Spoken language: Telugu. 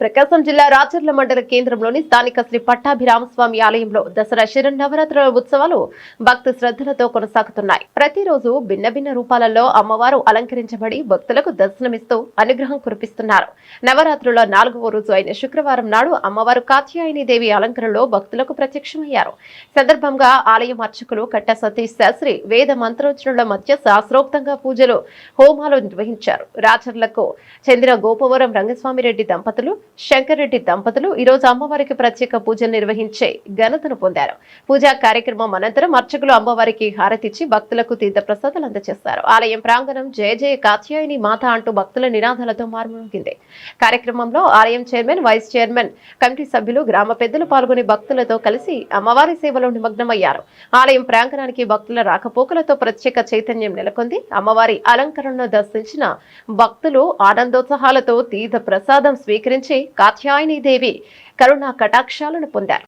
ప్రకాశం జిల్లా రాచర్ల మండల కేంద్రంలోని స్థానిక శ్రీ పట్టాభిరామస్వామి ఆలయంలో దసరా నవరాత్రుల ఉత్సవాలు భక్తి శ్రద్ధలతో కొనసాగుతున్నాయి. ప్రతిరోజు భిన్న భిన్న రూపాలలో అమ్మవారు అలంకరించబడి భక్తులకు దర్శనమిస్తూ అనుగ్రహం కురిపిస్తున్నారు. నవరాత్రుల నాలుగవ రోజు అయిన శుక్రవారం నాడు అమ్మవారు కాత్యాయని దేవి అలంకరణలో భక్తులకు ప్రత్యక్షమయ్యారు. సందర్భంగా ఆలయం అర్చకులు కట్ట సతీష్ శాస్త్రి వేద మంత్రోచనల మధ్య శాస్త్రోక్తంగా పూజలు హోమాలు నిర్వహించారు. రాచర్లకు చెందిన గోపవరం రంగస్వామిరెడ్డి దంపతులు శంకర్రెడ్డి దంపతులు ఈ రోజు అమ్మవారికి ప్రత్యేక పూజలు నిర్వహించే ఘనతను పొందారు. పూజా కార్యక్రమం అనంతరం అర్చకులు అమ్మవారికి హారతిచ్చి భక్తులకు తీర్థ ప్రసాదాలు అందజేశారు ఆలయం ప్రాంగణం జయ జయ కాత్యాయని మాత అంటూ భక్తుల నినాదాలతో మార్మోగింది. కార్యక్రమంలో ఆలయం చైర్మన్ వైస్ చైర్మన్ కమిటీ సభ్యులు గ్రామ పెద్దలు పాల్గొని భక్తులతో కలిసి అమ్మవారి సేవలో నిమగ్నమయ్యారు. ఆలయం ప్రాంగణానికి భక్తుల రాకపోకలతో ప్రత్యేక చైతన్యం నెలకొంది. అమ్మవారి అలంకరణను దర్శించిన భక్తులు ఆనందోత్సాహాలతో తీర్థ ప్రసాదం స్వీకరించి కాత్యాయని దేవి కరుణా కటాక్షాలను పొందారు.